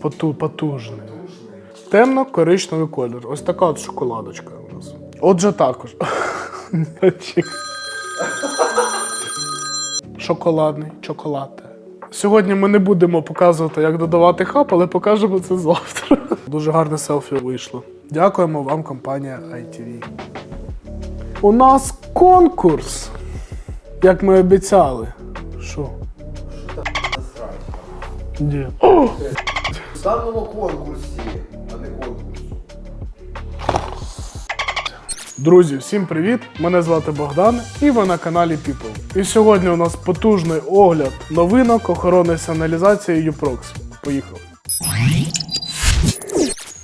Поту, потужний. Темно-коричневий колір. Ось така от шоколадочка у нас. Отже, також. Шоколадний, чоколад. Сьогодні ми не будемо показувати, як додавати хаб, але покажемо це завтра. Дуже гарне селфі вийшло. Дякуємо вам, компанія ITV. У нас конкурс, як ми обіцяли. Що? Де? В даному конкурсі, а не конкурсу. Друзі, всім привіт! Мене звати Богдан і ви на каналі People. І сьогодні у нас потужний огляд новинок охорони сигналізації UPROX. Поїхали.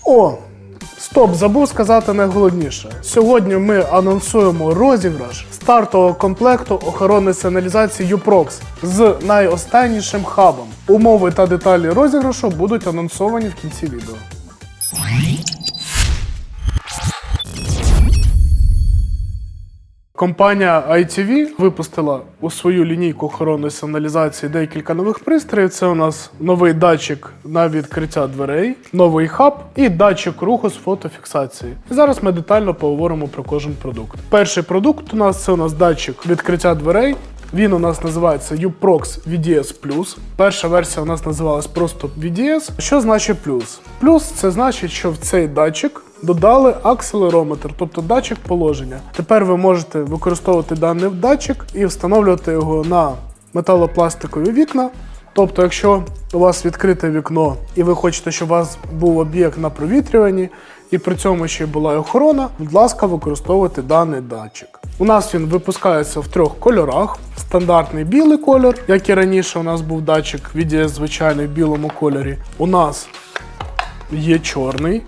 О! Стоп, забув сказати найголовніше. Сьогодні ми анонсуємо розіграш стартового комплекту охорони сигналізації UPROX з найостаннішим хабом. Умови та деталі розіграшу будуть анонсовані в кінці відео. Компанія ITV випустила у свою лінійку охоронної сигналізації декілька нових пристроїв. Це у нас новий датчик на відкриття дверей, новий хаб і датчик руху з фотофіксації. І зараз ми детально поговоримо про кожен продукт. Перший продукт у нас це у нас датчик відкриття дверей. Він у нас називається UPROX VDS+. Перша версія у нас називалась просто VDS. Що значить плюс? Плюс це значить, що в цей датчик додали акселерометр, тобто датчик положення. Тепер ви можете використовувати даний датчик і встановлювати його на металопластикові вікна. Тобто, якщо у вас відкрите вікно і ви хочете, щоб у вас був об'єкт на провітрюванні, і при цьому ще була охорона, будь ласка, використовуйте даний датчик. У нас він випускається в трьох кольорах: стандартний білий колір, як і раніше, у нас був датчик VDS звичайний в білому кольорі. У нас є чорний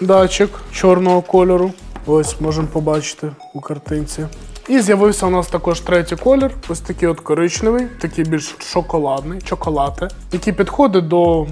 датчик чорного кольору. Ось можемо побачити у картинці. І з'явився у нас також третій колір, ось такий от коричневий, такий більш шоколадний, чоколате, який підходить до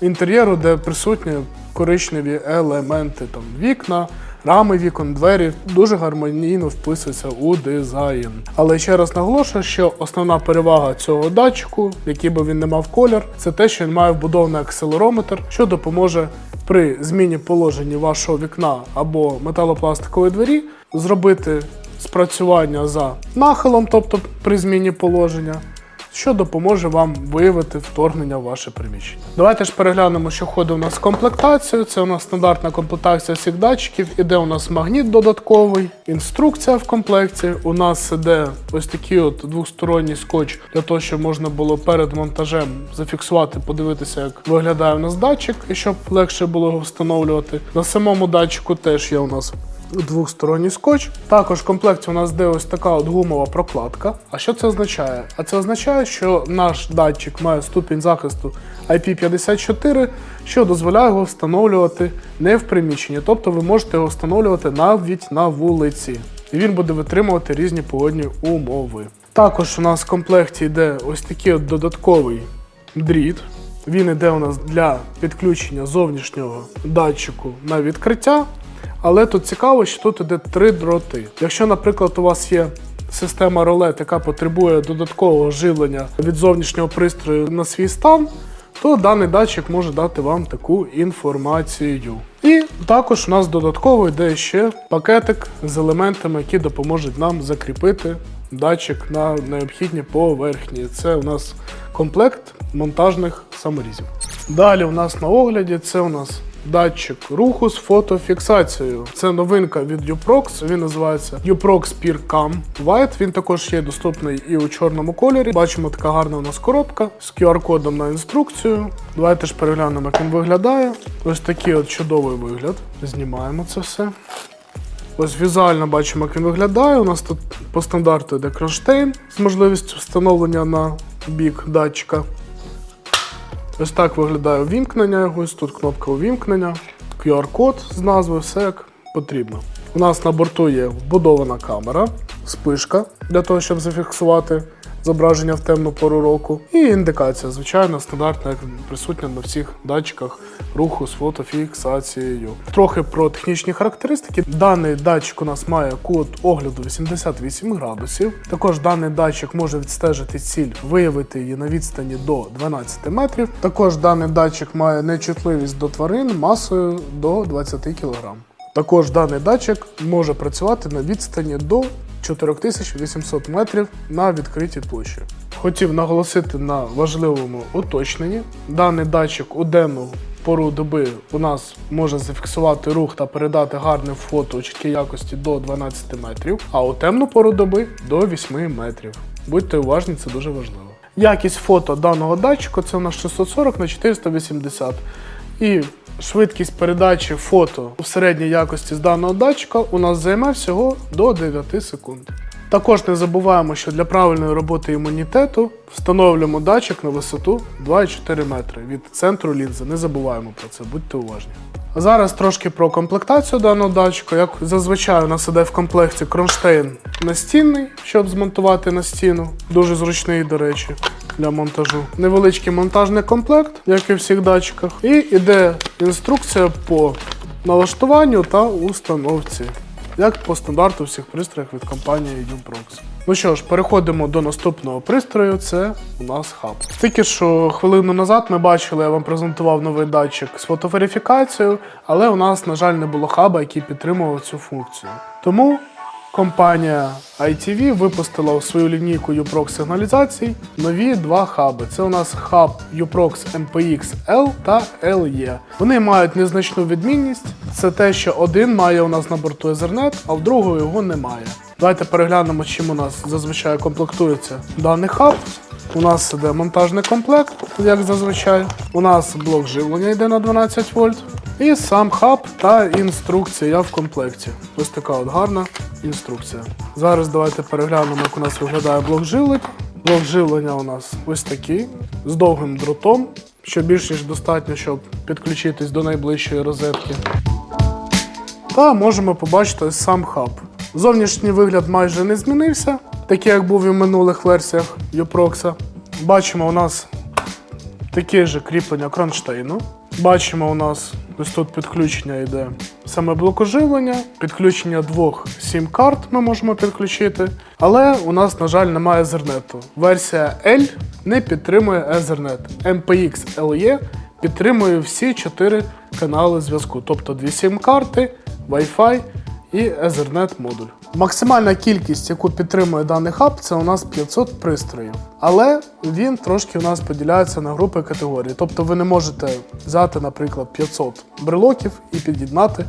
інтер'єру, де присутні коричневі елементи, там вікна, рами вікон, двері дуже гармонійно вписуються у дизайн. Але ще раз наголошую, що основна перевага цього датчику, який би він не мав колір, це те, що він має вбудований акселерометр, що допоможе при зміні положення вашого вікна або металопластикової двері зробити спрацювання за нахилом, тобто при зміні положення, що допоможе вам виявити вторгнення в ваше приміщення. Давайте ж переглянемо, що входить у нас в комплектацію. Це у нас стандартна комплектація всіх датчиків. Іде у нас магніт додатковий, інструкція в комплекті. У нас іде ось такий от двосторонній скотч для того, щоб можна було перед монтажем зафіксувати, подивитися, як виглядає у нас датчик, і щоб легше було його встановлювати. На самому датчику теж є у нас двосторонній скотч. Також в комплекті у нас йде ось така от гумова прокладка. А що це означає? А це означає, що наш датчик має ступінь захисту IP54, що дозволяє його встановлювати не в приміщенні, тобто ви можете його встановлювати навіть на вулиці. І він буде витримувати різні погодні умови. Також у нас в комплекті йде ось такий от додатковий дріт. Він йде у нас для підключення зовнішнього датчику на відкриття. Але тут цікаво, що тут іде три дроти. Якщо, наприклад, у вас є система ролет, яка потребує додаткового живлення від зовнішнього пристрою на свій стан, то даний датчик може дати вам таку інформацію. І також у нас додатково йде ще пакетик з елементами, які допоможуть нам закріпити датчик на необхідні поверхні. Це у нас комплект монтажних саморізів. Далі у нас на огляді це у нас датчик руху з фотофіксацією. Це новинка від UPROX, він називається UPROX Peer White. Він також є доступний і у чорному кольорі. Бачимо, така гарна у нас коробка з QR-кодом на інструкцію. Давайте ж переглянемо, як він виглядає. Ось такий от чудовий вигляд. Знімаємо це все. Ось візуально бачимо, як він виглядає. У нас тут по стандарту йде кронштейн з можливістю встановлення на бік датчика. Ось так виглядає увімкнення його. Тут кнопка увімкнення, QR-код з назвою, все як потрібно. У нас на борту є вбудована камера, спишка для того, щоб зафіксувати зображення в темну пору року. І індикація, звичайно, стандартна, як присутня на всіх датчиках руху з фотофіксацією. Трохи про технічні характеристики. Даний датчик у нас має кут огляду 88 градусів. Також даний датчик може відстежити ціль, виявити її на відстані до 12 метрів. Також даний датчик має нечутливість до тварин масою до 20 кг. Також даний датчик може працювати на відстані до 4800 метрів на відкритій площі. Хотів наголосити на важливому уточненні. Даний датчик у денну пору доби у нас може зафіксувати рух та передати гарне фото у чіткій якості до 12 метрів, а у темну пору доби до 8 метрів. Будьте уважні, це дуже важливо. Якість фото даного датчика це у нас 640 на 480. І швидкість передачі фото в середній якості з даного датчика у нас займе всього до 9 секунд. Також не забуваємо, що для правильної роботи імунітету встановлюємо датчик на висоту 2,4 метри від центру лінзи. Не забуваємо про це, будьте уважні. А зараз трошки про комплектацію даного датчика. Як зазвичай у нас іде в комплекті кронштейн настінний, щоб змонтувати на стіну. Дуже зручний, до речі, для монтажу. Невеличкий монтажний комплект, як і в всіх датчиках. І іде інструкція по налаштуванню та установці. Як по стандарту всіх пристроїв від компанії Uprox. Ну що ж, переходимо до наступного пристрою. Це у нас хаб. Тільки що хвилину назад ми бачили, я вам презентував новий датчик з фотоверифікацією, але у нас, на жаль, не було хаба, який підтримував цю функцію. Тому компанія ITV випустила у свою лінійку Uprox сигналізацій нові два хаби. Це у нас хаб Uprox MPX L та LE. Вони мають незначну відмінність. Це те, що один має у нас на борту Ethernet, а в другого його немає. Давайте переглянемо, чим у нас зазвичай комплектується даний хаб. У нас іде монтажний комплект, як зазвичай. У нас блок живлення йде на 12 вольт. І сам хаб та інструкція в комплекті. Ось така от гарна інструкція. Зараз давайте переглянемо, як у нас виглядає блок живлення. Блок живлення у нас ось такий, з довгим дротом, що більш ніж достатньо, щоб підключитись до найближчої розетки. Та можемо побачити сам хаб. Зовнішній вигляд майже не змінився, такий як був і в минулих версіях Uprox. Бачимо, у нас таке ж кріплення кронштейну. Бачимо, у нас ось тут підключення йде саме блокоживлення, підключення двох сім-карт ми можемо підключити. Але у нас, на жаль, немає Ethernet. Версія L не підтримує Ethernet. MPX LE підтримує всі чотири канали зв'язку, тобто дві сім-карти, Wi-Fi і Ethernet модуль. Максимальна кількість, яку підтримує даний хаб, це у нас 500 пристроїв. Але він трошки у нас поділяється на групи категорії. Тобто ви не можете взяти, наприклад, 500 брелоків і під'єднати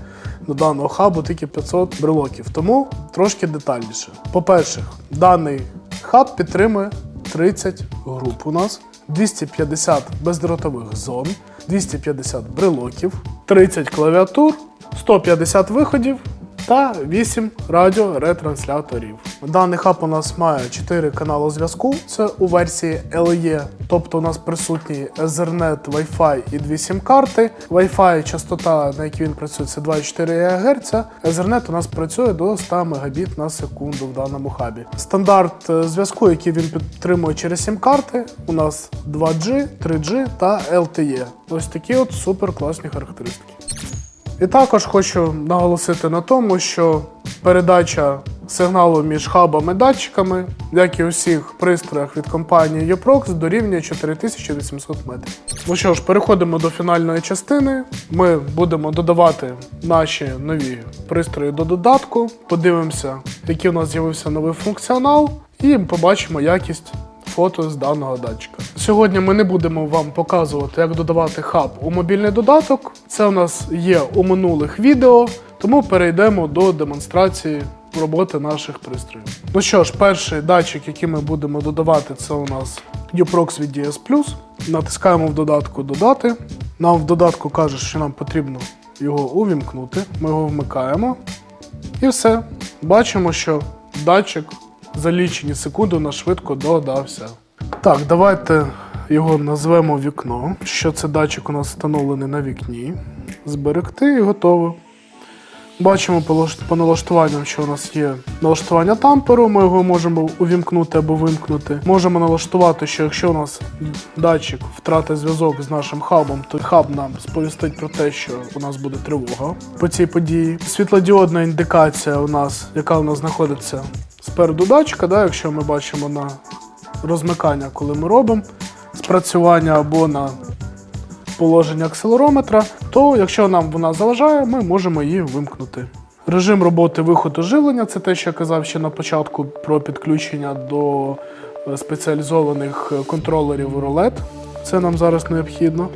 до даного хабу тільки 500 брелоків. Тому трошки детальніше. По-перше, даний хаб підтримує 30 груп у нас. 250 бездротових зон, 250 брелоків, 30 клавіатур, 150 виходів та 8 радіоретрансляторів. Даний хаб у нас має 4 канали зв'язку. Це у версії LE, тобто у нас присутні Ethernet, Wi-Fi і дві сім-карти. Wi-Fi частота, на якій він працює, це 2,4 ГГц. Ethernet у нас працює до 100 Мбіт на секунду в даному хабі. Стандарт е, зв'язку, який він підтримує через сім-карти, у нас 2G, 3G та LTE. Ось такі от супер класні характеристики. І також хочу наголосити на тому, що передача сигналу між хабами і датчиками, як і у всіх пристроях від компанії Uprox, дорівнює 4800 метрів. Ну що ж, переходимо до фінальної частини. Ми будемо додавати наші нові пристрої до додатку, подивимося, який у нас з'явився новий функціонал, і побачимо якість фото з даного датчика. Сьогодні ми не будемо вам показувати, як додавати хаб у мобільний додаток. Це у нас є у минулих відео, тому перейдемо до демонстрації роботи наших пристроїв. Ну що ж, перший датчик, який ми будемо додавати, це у нас Uprox від DS+. Натискаємо в додатку Додати. Нам в додатку каже, що нам потрібно його увімкнути. Ми його вмикаємо. І все. Бачимо, що датчик за лічені секунди у швидко додався. Так, давайте його назвемо вікно. Що це датчик у нас встановлений на вікні. Зберегти і готово. Бачимо по налаштуванням, що у нас є налаштування тамперу, ми його можемо увімкнути або вимкнути. Можемо налаштувати, що якщо у нас датчик втратить зв'язок з нашим хабом, то хаб нам сповістить про те, що у нас буде тривога по цій події. Світлодіодна індикація у нас, яка у нас знаходиться спереду датчика, да, якщо ми бачимо на розмикання, коли ми робимо спрацювання або на положення акселерометра, то якщо нам вона заважає, ми можемо її вимкнути. Режим роботи виходу живлення це те, що я казав ще на початку про підключення до е, спеціалізованих е, контролерів рулет. Це нам зараз необхідно.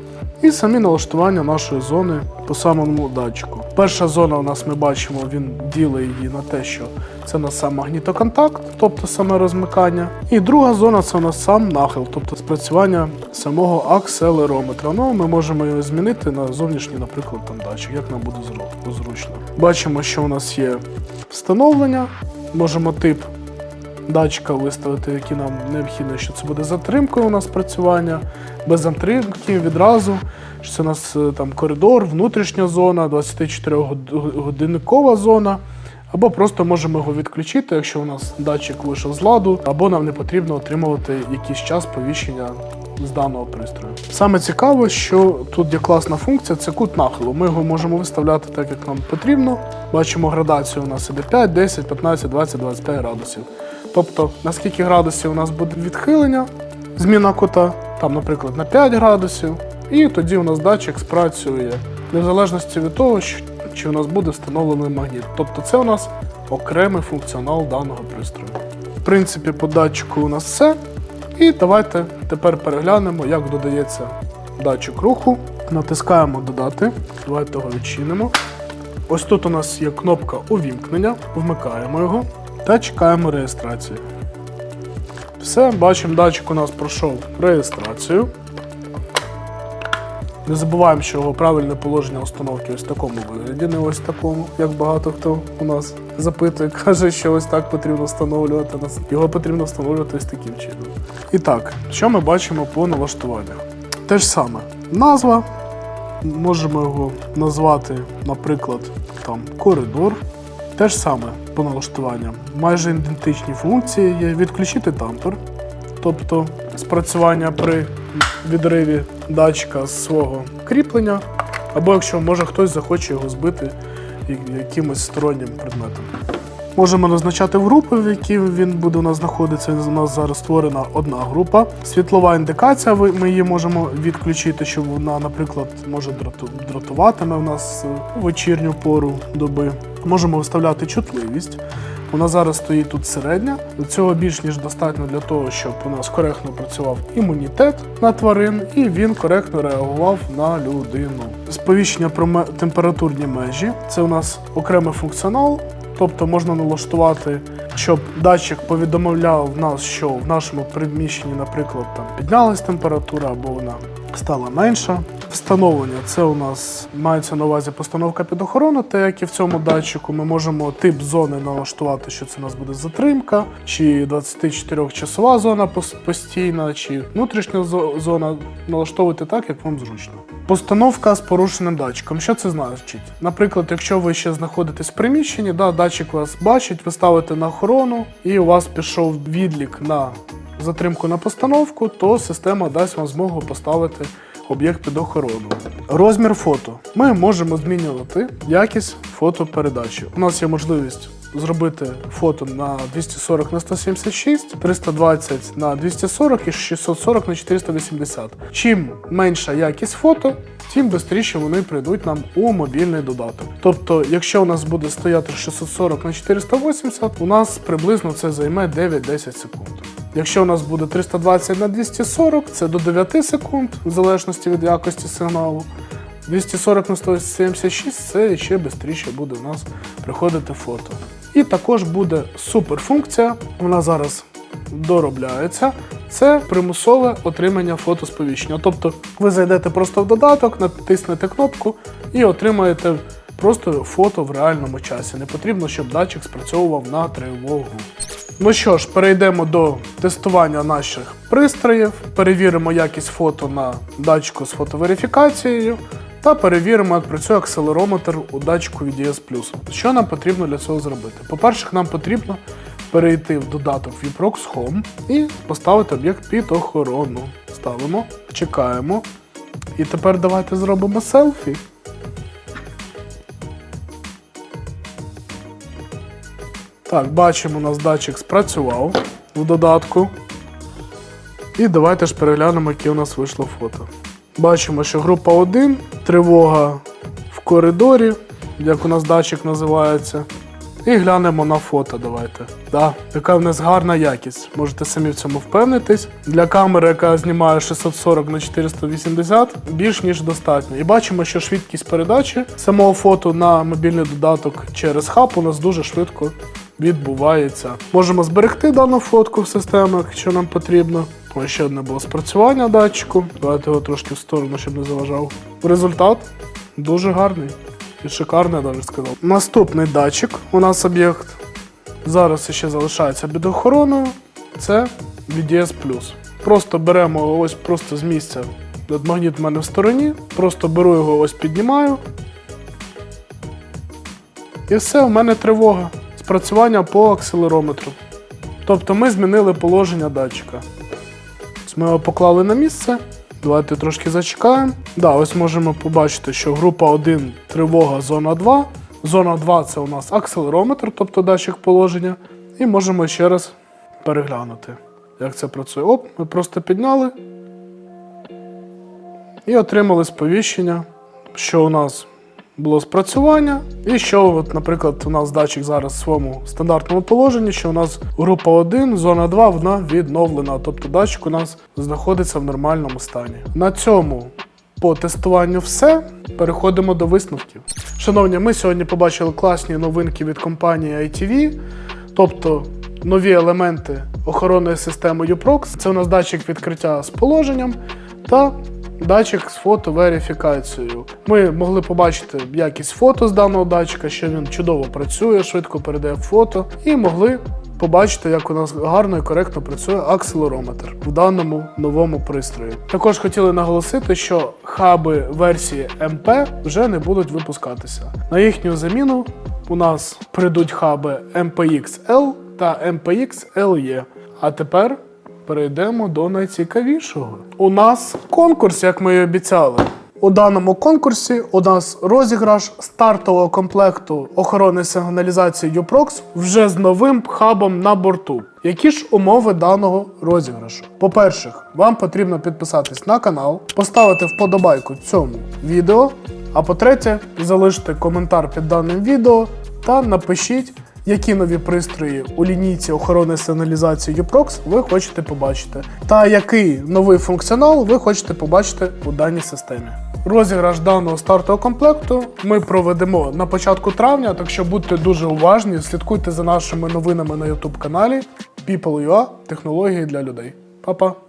І самі налаштування нашої зони по самому датчику. Перша зона у нас ми бачимо, він ділить її на те, що це у нас сам магнітоконтакт, тобто саме розмикання. І друга зона це у нас сам нахил, тобто спрацювання самого акселерометра. Ну, ми можемо його змінити на зовнішній, наприклад, там датчик, як нам буде зру- зручно. Бачимо, що у нас є встановлення, можемо тип датчика виставити, які нам необхідно, що це буде затримкою у нас працювання, без затримки відразу. Що це у нас е, там коридор, внутрішня зона, 24-годинникова зона. Або просто можемо його відключити, якщо у нас датчик вийшов з ладу, або нам не потрібно отримувати якийсь час повіщення з даного пристрою. Саме цікаве, що тут є класна функція, це кут нахилу. Ми його можемо виставляти так, як нам потрібно. Бачимо градацію у нас іде 5, 10, 15, 20, 25 градусів. Тобто, наскільки градусів у нас буде відхилення, зміна кута, там, наприклад, на 5 градусів, і тоді у нас датчик спрацює, в залежності від того, чи у нас буде встановлений магніт. Тобто це у нас окремий функціонал даного пристрою. В принципі, по датчику у нас все. І давайте тепер переглянемо, як додається датчик руху. Натискаємо додати. Давайте його відчинимо. Ось тут у нас є кнопка увімкнення, вмикаємо його та чекаємо реєстрації. Все, бачимо, датчик у нас пройшов реєстрацію. Не забуваємо, що його правильне положення установки ось в такому вигляді, не ось такому, як багато хто у нас запитує, каже, що ось так потрібно встановлювати. Його потрібно встановлювати ось таким чином. І так, що ми бачимо по налаштуваннях? Те ж саме. Назва. Можемо його назвати, наприклад, там коридор. Те ж саме по налаштуванням. Майже ідентичні функції є відключити тампер, тобто спрацювання при відриві датчика з свого кріплення, або якщо може хтось захоче його збити якимось стороннім предметом. Можемо назначати групи, в які він буде у нас знаходитися. У нас зараз створена одна група. Світлова індикація, ми її можемо відключити, щоб вона, наприклад, може драту- дратуватиме в нас вечірню пору доби. Можемо виставляти чутливість. Вона зараз стоїть тут середня. Цього більш ніж достатньо для того, щоб у нас коректно працював імунітет на тварин, і він коректно реагував на людину. Сповіщення про температурні межі це у нас окремий функціонал. Тобто можна налаштувати, щоб датчик повідомляв нас, що в нашому приміщенні, наприклад, там піднялась температура або вона стала менша. Встановлення це у нас мається на увазі постановка під охорону, так як і в цьому датчику ми можемо тип зони налаштувати, що це у нас буде затримка, чи 24-часова зона постійна, чи внутрішня зона налаштовувати так, як вам зручно. Постановка з порушеним датчиком. Що це значить? Наприклад, якщо ви ще знаходитесь в приміщенні, да, датчик вас бачить, ви ставите на охорону, і у вас пішов відлік на затримку на постановку, то система дасть вам змогу поставити об'єкт під охорону. Розмір фото. Ми можемо змінювати якість фотопередачі. У нас є можливість зробити фото на 240 на 176, 320 на 240 і 640 на 480. Чим менша якість фото, тим швидше вони прийдуть нам у мобільний додаток. Тобто, якщо у нас буде стояти 640 на 480, у нас приблизно це займе 9-10 секунд. Якщо у нас буде 320 на 240, це до 9 секунд, в залежності від якості сигналу. 240 на 176 це ще швидше буде у нас приходити фото. І також буде суперфункція, вона зараз доробляється. Це примусове отримання фотосповіщення. Тобто ви зайдете просто в додаток, натиснете кнопку і отримаєте просто фото в реальному часі. Не потрібно, щоб датчик спрацьовував на тривогу. Ну що ж, перейдемо до тестування наших пристроїв. Перевіримо якість фото на датчику з фотоверифікацією. Та перевіримо, як працює акселерометр у датчику VDS+. Що нам потрібно для цього зробити? По-перше, нам потрібно перейти в додаток VPROX Home і поставити об'єкт під охорону. Ставимо, чекаємо. І тепер давайте зробимо селфі. Так, бачимо, у нас датчик спрацював в додатку. І давайте ж переглянемо, яке у нас вийшло фото. Бачимо, що група 1, тривога в коридорі, як у нас датчик називається. І глянемо на фото. Давайте. Да, така в нас гарна якість. Можете самі в цьому впевнитись. Для камери, яка знімає 640 на 480, більш ніж достатньо. І бачимо, що швидкість передачі самого фото на мобільний додаток через хаб у нас дуже швидко відбувається. Можемо зберегти дану фотку в системах, якщо нам потрібно. Ще одне було спрацювання датчику. Давайте його трошки в сторону, щоб не заважав. Результат дуже гарний. І шикарний, я навіть сказав. Наступний датчик у нас об'єкт. Зараз ще залишається під охороною. Це VDS+. Просто беремо ось просто з місця. Магніт в мене в стороні. Просто беру його ось піднімаю. І все, у мене тривога. Спрацювання по акселерометру. Тобто ми змінили положення датчика. Ось Ми його поклали на місце. Давайте трошки зачекаємо. Да, ось можемо побачити, що група 1 тривога, зона 2. Зона 2 це у нас акселерометр, тобто датчик положення. І можемо ще раз переглянути, як це працює. Оп, ми просто підняли і отримали сповіщення, що у нас було спрацювання, і що, от, наприклад, у нас датчик зараз в своєму стандартному положенні, що у нас група 1, зона 2, вона відновлена. Тобто датчик у нас знаходиться в нормальному стані. На цьому по тестуванню все. Переходимо до висновків. Шановні, ми сьогодні побачили класні новинки від компанії ITV, тобто нові елементи охоронної системи UPROX. Це у нас датчик відкриття з положенням та датчик з фотоверифікацією. Ми могли побачити якість фото з даного датчика, що він чудово працює, швидко передає фото, і могли побачити, як у нас гарно і коректно працює акселерометр в даному новому пристрої. Також хотіли наголосити, що хаби версії MP вже не будуть випускатися. На їхню заміну у нас прийдуть хаби MPX-L та MPX-LE. А тепер перейдемо до найцікавішого. У нас конкурс, як ми і обіцяли. У даному конкурсі у нас розіграш стартового комплекту охорони сигналізації UPROX вже з новим хабом на борту. Які ж умови даного розіграшу? По-перше, вам потрібно підписатись на канал, поставити вподобайку цьому відео. А по-третє, залишити коментар під даним відео та напишіть, які нові пристрої у лінійці охорони сигналізації UPROX ви хочете побачити, та який новий функціонал ви хочете побачити у даній системі. Розіграш даного стартового комплекту ми проведемо на початку травня, так що будьте дуже уважні, слідкуйте за нашими новинами на YouTube каналі People.ua Технології для людей. Па-па!